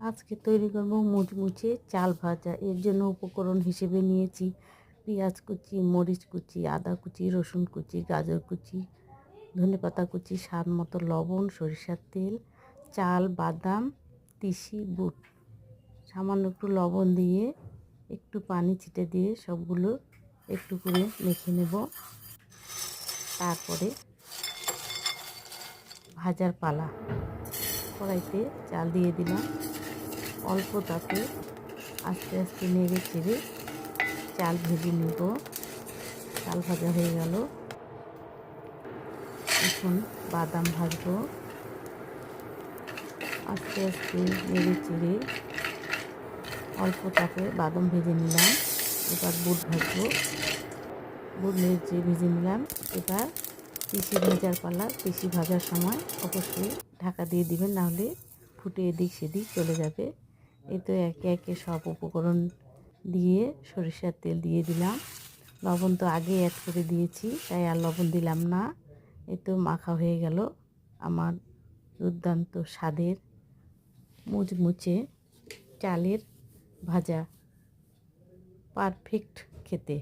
আজকে তৈরি করব মুচমুচে চাল ভাজা। এর জন্য উপকরণ হিসেবে নিয়েছি পেঁয়াজ কুচি, মরিচ কুচি, আদা কুচি, রসুন কুচি, গাজর কুচি, ধনেপাতা কুচি, স্বাদ মতো লবণ, সরিষার তেল, চাল, বাদাম, তিসি, বুট। সামান্য একটু লবণ দিয়ে একটু পানি ছিটে দিয়ে সবগুলো একটু করে মেখে নেব। তারপরে ভাজার পালা। কড়াইতে চাল দিয়ে দিলাম। অল্প তাতে আস্তে আস্তে নেড়ে চেড়ে চাল ভেজে নেব। চাল ভাজা হয়ে গেল। এখন বাদাম ভাজবো। আস্তে আস্তে নেড়ে চেড়ে অল্প তাপে বাদাম ভেজে নিলাম। এবার বুট ভাজবো। বুট নেড়ে চেড়ে ভেজে নিলাম। এবার পিসি ভাজার পালা, পিসি ভাজার সময় অবশ্যই ঢাকা দিয়ে দিবেন, নাহলে ফুটে এদিক সেদিক চলে যাবে। এই তো একে একে সব উপকরণ দিয়ে সরিষার তেল দিয়ে দিলাম। লবণ তো আগে অ্যাড করে দিয়েছি, তাই আর লবণ দিলাম না। এই তো মাখা হয়ে গেল আমার দুর্দান্ত স্বাদের মুচমুচে চালের ভাজা। পারফেক্ট খেতে।